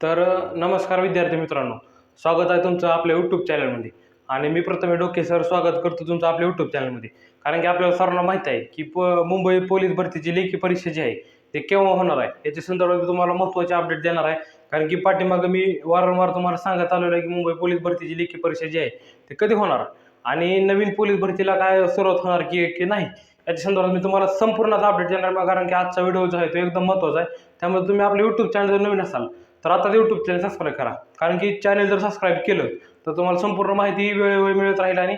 तर नमस्कार विद्यार्थी मित्रांनो. स्वागत आहे तुमचं आपल्या यूट्यूब चॅनलमध्ये आणि मी प्रथमे डोके सर स्वागत करतो तुमचं आपल्या यूट्यूब चॅनलमध्ये कारण की आपल्याला सर्वांना माहीत आहे की प मुंबई पोलीस भरतीची लेखी परीक्षा जी आहे ते केव्हा होणार आहे? याच्या संदर्भात मी तुम्हाला महत्त्वाचे अपडेट देणार आहे. कारण की पाठीमागं मी वारंवार तुम्हाला सांगत आलेलो आहे की मुंबई पोलीस भरतीची लेखी परीक्षा जी आहे ते कधी होणार? आणि नवीन पोलीस भरतीला काय सुरुवात होणार की की नाही? याच्या संदर्भात मी तुम्हाला संपूर्णच अपडेट देणार कारण की आजचा व्हिडिओ जो आहे तो एकदम महत्त्वाचा आहे. त्यामुळे तुम्ही आपलं यूट्यूब चॅनल जर नवीन असाल तर आता यूट्यूब चॅनल सबस्क्राईब करा. कारण की चॅनल जर सबस्क्राईब केलं तर तुम्हाला संपूर्ण माहिती वेळोवेळी मिळत राहील आणि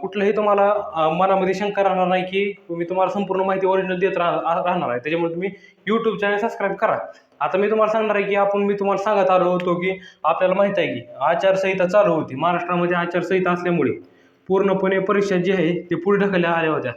कुठलंही तुम्हाला मनामध्ये शंका राहणार नाही की मी तुम्हाला संपूर्ण माहिती ओरिजिनल देत राह राहणार आहे. त्याच्यामुळे तुम्ही यूट्यूब चॅनल सबस्क्राईब करा. आता मी तुम्हाला सांगणार आहे की आपण मी तुम्हाला सांगत आलो होतो की आपल्याला माहीत आहे की आचारसंहिता चालू होती. महाराष्ट्रामध्ये आचारसंहिता असल्यामुळे पूर्णपणे परीक्षा जी आहे ते पुढे ढकलल्या आल्या होत्या.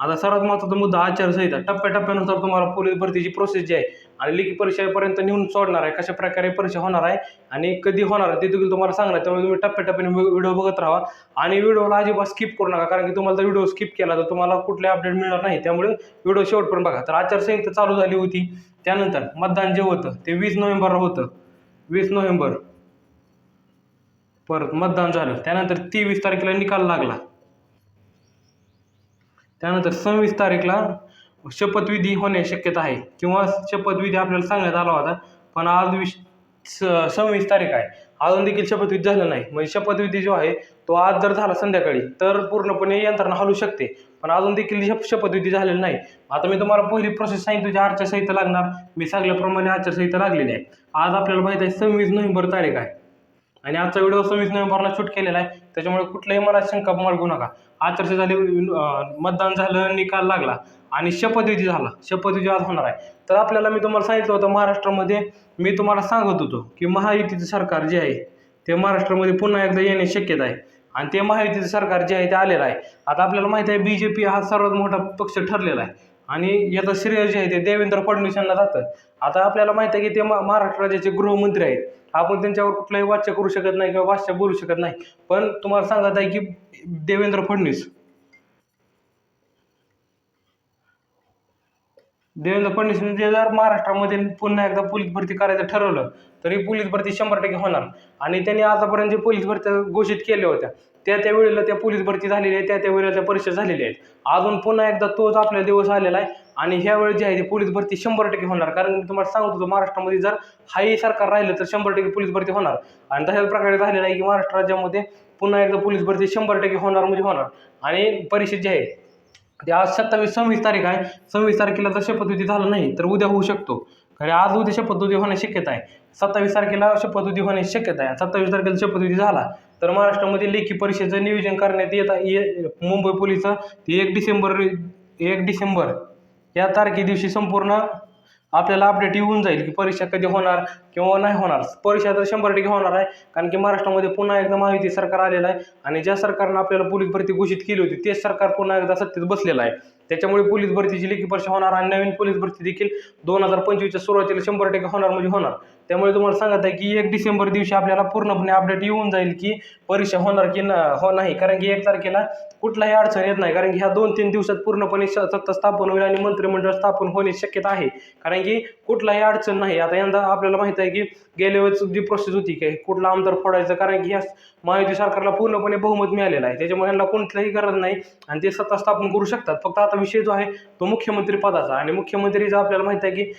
आता सर्वात महत्त्वाचा मुद्दा आचारसंहिता. टप्प्याटप्प्यानुसार तुम्हाला पोलीस भरतीची प्रोसेस जी आहे आणि लेखी परीक्षेपर्यंत नेऊन सोडणार आहे कशा प्रकारे परीक्षा होणार आहे आणि कधी होणार आहे ते देखील तुम्हाला सांगणार त्यामुळे तुम्ही टप्प्याटप्प्याने व्हिडिओ बघत राहा आणि व्हिडिओला अजिबात स्किप करू नका कारण की तुम्हाला जर व्हिडिओ स्किप केला तर तुम्हाला कुठले अपडेट मिळणार नाही. त्यामुळे व्हिडिओ शेवटपर्यंत बघा. तर आचारसंहिता चालू झाली होती. त्यानंतर मतदान जे होतं ते वीस नोव्हेंबरला होतं. वीस नोव्हेंबर. परत मतदान झालं. त्यानंतर तेवीस तारखेला निकाल लागला. त्यानंतर सव्वीस तारीखला शपथविधी होण्याची शक्यता आहे. किंवा शपथविधी आपल्याला सांगण्यात आला होता पण आज विश स- सव्वीस तारीख आहे. अजून देखील शपथविधी झालं नाही. म्हणजे शपथविधी जो आहे तो आज जर झाला संध्याकाळी तर पूर्णपणे यंत्रणा हलू शकते. पण अजून देखील शप- शपथविधी झालेली नाही. आता मी तुम्हाला पहिली प्रोसेस सांगितली जी आचारसंहिता लागणार. मी सांगल्याप्रमाणे आचारसंहिता लागलेली आहे. आज आपल्याला माहीत आहे सव्वीस नोव्हेंबर तारीख आहे. आणि आजचा व्हिडिओ सव्वीस नोव्हेंबरला शूट केलेला आहे. त्याच्यामुळे कुठल्याही मला शंका बाळगू नका. आचारसंहिता झाली मतदान झालं निकाल लागला आणि शपथविधी झाला. शपथविधी आज होणार आहे. तर आपल्याला मी तुम्हाला सांगितलं होतं महाराष्ट्रामध्ये मी तुम्हाला सांगत होतो की महायुतीचं सरकार जे आहे ते महाराष्ट्रामध्ये पुन्हा एकदा येणे शक्यता आहे. आणि ते महायुतीचं सरकार जे आहे ते आलेलं आहे. आता आपल्याला माहिती आहे बी जे पी हा सर्वात मोठा पक्ष ठरलेला आहे. आणि याचं श्रेय जे आहे ते देवेंद्र फडणवीस यांना जातं. आता आपल्याला माहिती आहे की ते मा- महाराष्ट्र राज्याचे गृहमंत्री आहेत. आपण त्यांच्यावर कुठलाही वाच्य करू शकत नाही किंवा वाच्य बोलू शकत नाही. पण तुम्हाला सांगत आहे की देवेंद्र फडणवीस देवेंद्र फडणवीसने जे म्हणजे जर महाराष्ट्रामध्ये पुन्हा एकदा पोलीस भरती करायचं ठरवलं तरी पोलीस भरती शंभर टक्के होणार. आणि त्यांनी आतापर्यंत जे पोलीस भरत्या घोषित केल्या होत्या त्या त्या वेळेला त्या पोलीस भरती झालेली आहे त्या त्या वेळेला त्या परीक्षा झालेल्या आहेत. अजून पुन्हा एकदा तोच आपल्या दिवस आलेला आहे आणि ह्या वेळेस जे आहे ते पोलीस भरती शंभर टक्के होणार. कारण मी तुम्हाला सांगत होतो महाराष्ट्रामध्ये जर हाही सरकार राहिलं तर शंभर टक्के पोलीस भरती होणार. आणि तशाच प्रकारे झालेलं आहे की महाराष्ट्र राज्यामध्ये पुन्हा एकदा पोलीस भरती शंभर टक्के होणार म्हणजे होणार. आणि परीक्षा जी आहे ते आज सत्तावीस सव्वीस तारीख आहे. सव्वीस तारखेला जर शपथविधी झाला नाही तर उद्या होऊ शकतो. खरे आज उद्या शपथविधी होण्याची शक्यता आहे. सत्तावीस तारखेला शपथविधी होण्याची शक्यता आहे. सत्तावीस तारखेला शपथविधी झाला तर महाराष्ट्रामध्ये लेखी परीक्षेचं नियोजन करण्यात येत ये मुंबई पोलिसचं ते एक डिसेंबर एक डिसेंबर या तारखे दिवशी संपूर्ण आपल्याला अपडेट येऊन जाईल की परीक्षा कधी होणार किंवा नाही होणार. परीक्षा तर शंभर टक्के होणार आहे. कारण की महाराष्ट्रामध्ये पुन्हा एकदा महायुती सरकार आलेलं आहे. आणि ज्या सरकारनं आपल्याला पोलीस भरती घोषित केली होती तेच सरकार पुन्हा एकदा सत्तेत बसलेलं आहे. त्याच्यामुळे पोलीस भरतीची लेखी परीक्षा होणार आणि नवीन पोलीस भरती देखील दोन हजार पंचवीसच्या सुरुवातीला शंभर टक्के होणार म्हणजे होणार. त्यामुळे तुम्हाला सांगत आहे की एक डिसेंबर दिवशी आपल्याला पूर्णपणे अपडेट येऊन जाईल की परीक्षा होणार की न हो नाही. कारण की एक तारखेला कुठलाही अडचण येत नाही. कारण की ह्या दोन तीन दिवसात पूर्णपणे सत्ता स्थापन होईल आणि मंत्रिमंडळ स्थापन होण्याची शक्यता आहे. कारण की कुठलाही अडचण नाही. आता यंदा आपल्याला माहीत आहे की गेल्या वेळेस जी प्रोसेस होती की कुठला आमदार फोडायचं कारण की या महायुती सरकारला पूर्णपणे बहुमत मिळालेलं आहे. त्याच्यामुळे यांना कोणतीही गरज नाही आणि ते सत्ता स्थापन करू शकतात. फक्त आता विषय जो आहे तो मुख्यमंत्री पदाचा आणि मुख्यमंत्रीचा आपल्याला माहीत आहे की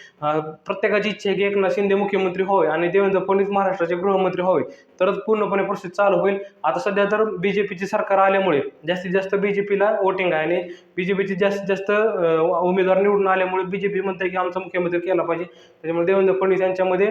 प्रत्येकाची इच्छा आहे की एकनाथ शिंदे मुख्यमंत्री होय आणि देवेंद्र फडणवीस महाराष्ट्राचे गृहमंत्री होय तरच पूर्णपणे प्रोसेस चालू होईल. आता सध्या तर बी जे पीचे सरकार आल्यामुळे जास्तीत जास्त बी जे पीला वोटिंग आहे आणि बी जे पीचे जास्तीत जास्त उमेदवार निवडून आल्यामुळे बी जे पी म्हणते की आमचा मुख्यमंत्री केला पाहिजे. त्याच्यामुळे देवेंद्र फडणवीस यांच्यामध्ये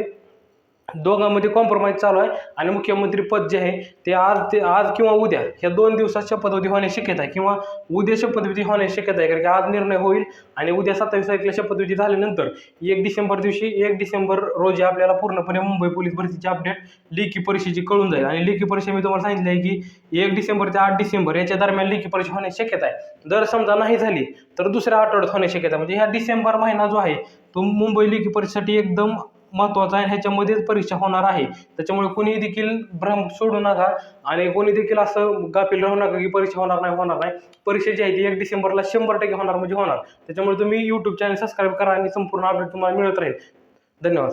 दोघांमध्ये कॉम्प्रोमाइज चालू आहे आणि मुख्यमंत्री पद जे आहे ते आज ते आज किंवा उद्या ह्या दोन दिवसात शपथविधी होण्याची शक्यता आहे किंवा उद्या शपथविधी होण्याची शक्यता आहे. कारण की आज निर्णय होईल आणि उद्या सत्तावीस तारखेला शपथविधी झाल्यानंतर एक डिसेंबर दिवशी एक डिसेंबर रोजी आपल्याला पूर्णपणे मुंबई पोलीस भरतीची अपडेट लेखी परीक्षेची कळून जाईल. आणि लेखी परीक्षा मी तुम्हाला सांगितलं आहे की एक डिसेंबर ते आठ डिसेंबर याच्या दरम्यान लेखी परीक्षा होण्याची शक्यता आहे. जर समजा नाही झाली तर दुसऱ्या आठवड्यात होण्याची शक्यता आहे. म्हणजे ह्या डिसेंबर महिना जो आहे तो मुंबई लेखी परीक्षेसाठी एकदम महत्त्वाचा आहे ह्याच्यामध्येच परीक्षा होणार आहे. त्याच्यामुळे कोणी देखील भ्रम सोडू नका आणि कोणी देखील असं गाफील राहू नका की परीक्षा होणार नाही होणार नाही. परीक्षा जी आहे ती एक डिसेंबरला शंभर टक्के होणार म्हणजे होणार. त्याच्यामुळे तुम्ही यूट्यूब चॅनल सबस्क्राईब करा आणि संपूर्ण अपडेट तुम्हाला मिळत राहील. धन्यवाद.